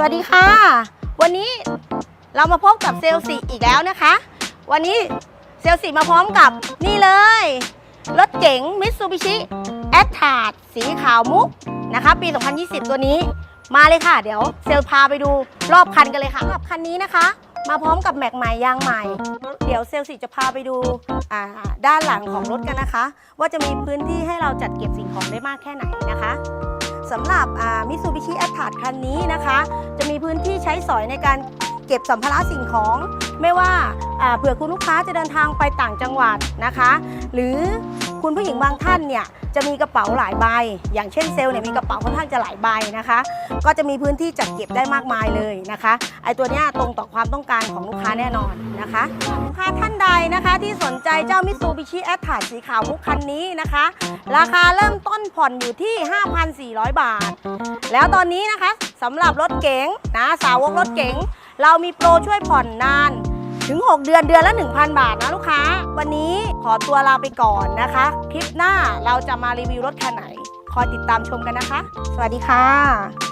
สวัสดีค่ะ วันนี้เรามาพบกับเซลสีอีกแล้วนะคะ วันนี้เซลสีมาพร้อมกับนี่เลย รถเก๋ง Mitsubishi a t t a r สีขาวมุกนะคะ ปี 2020 ตัวนี้มาเลยค่ะ เดี๋ยวเซลพาไปดูรอบคันกันเลยค่ะสำหรับคันนี้นะคะ มาพร้อมกับแม็กใหม่ยางใหม่ เดี๋ยวเซลสีจะพาไปดูอ่าด้านหลังของรถกันนะคะ ว่าจะมีพื้นที่ให้เราจัดเก็บสิ่งของได้มากแค่ไหนนะคะสำหรับมิตซูบิชิแอตทาร์ดคันนี้นะคะ พื้นที่ใช้สอยในการเก็บสัมภาระสิ่งของ ไม่ว่าเผื่อคุณลูกค้าจะเดินทางไปต่างจังหวัดนะคะ หรือคุณผู้หญิงบางท่านเนี่ยจะมีกระเป๋าหลายใบ อย่างเช่นเซลล์เนี่ยมีกระเป๋าค่อนข้างจะหลายใบนะคะ ก็จะมีพื้นที่จัดเก็บได้มากมายเลยนะคะ ไอตัวเนี้ยตรงต่อความต้องการของลูกค้าแน่นอนนะคะลูกค้าท่านใดนะคะที่สนใจเจ้ามิซูบิชิแอตทาสีขาวมุกคันนี้นะคะ ราคาเริ่มต้นผ่อนอยู่ที่ 5,400 บาท แล้วตอนนี้นะคะ สำหรับรถเก๋งนะสาวกรถเก๋งเรามีโปรช่วยผ่อนนาน ถึง 6 เดือนเดือนละ 1,000 บาทนะลูกค้า วันนี้ขอตัวลาไปก่อนนะคะ คลิปหน้าเราจะมารีวิวรถคันไหน คอยติดตามชมกันนะคะ สวัสดีค่ะ